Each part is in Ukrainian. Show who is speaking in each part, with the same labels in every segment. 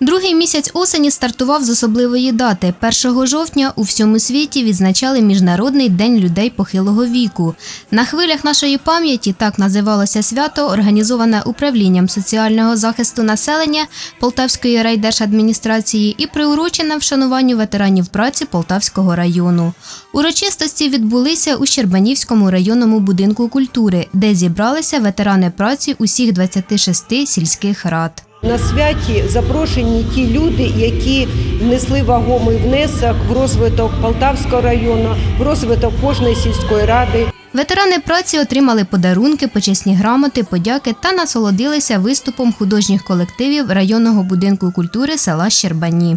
Speaker 1: Другий місяць осені стартував з особливої дати. 1 жовтня у всьому світі відзначали Міжнародний день людей похилого віку. На хвилях нашої пам'яті так називалося свято, організоване управлінням соціального захисту населення Полтавської райдержадміністрації і приурочене вшануванню ветеранів праці Полтавського району. Урочистості відбулися у Щербанівському районному будинку культури, де зібралися ветерани праці усіх 26 сільських рад.
Speaker 2: На святі запрошені ті люди, які внесли вагомий внесок в розвиток Полтавського району, в розвиток кожної сільської ради.
Speaker 1: Ветерани праці отримали подарунки, почесні грамоти, подяки та насолодилися виступом художніх колективів районного будинку культури села Щербані.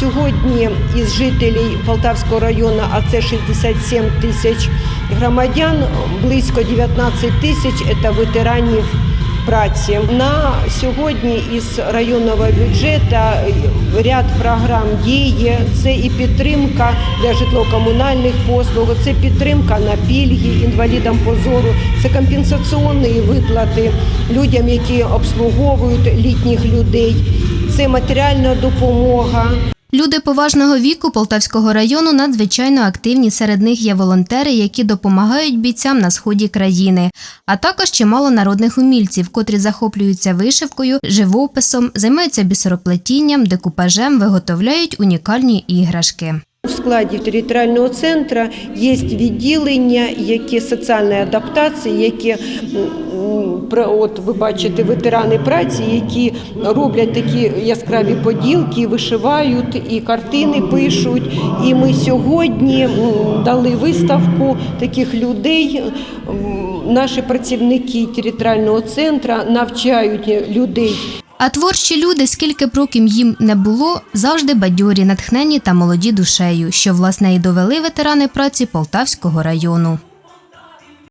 Speaker 2: Сьогодні із жителів Полтавського району, а це 67 тисяч громадян, близько 19 тисяч це ветеранів праці. На сьогодні із районного бюджету ряд програм діє. Це і підтримка для житлово-комунальних послуг, це підтримка на пільги інвалідам по зору, це компенсаційні виплати людям, які обслуговують літніх людей, це матеріальна допомога.
Speaker 1: Люди поважного віку Полтавського району надзвичайно активні. Серед них є волонтери, які допомагають бійцям на сході країни, а також чимало народних умільців, котрі захоплюються вишивкою, живописом, займаються бісероплетінням, декупажем, виготовляють унікальні іграшки.
Speaker 2: У складі територіального центру є відділення, які соціальної адаптації, які от ви бачите ветерани праці, які роблять такі яскраві поділки, вишивають і картини пишуть. І ми сьогодні дали виставку таких людей. Наші працівники територіального центру навчають людей
Speaker 1: А творчі люди, скільки б років їм не було, завжди бадьорі, натхнені та молоді душею, що власне і довели ветерани праці Полтавського району.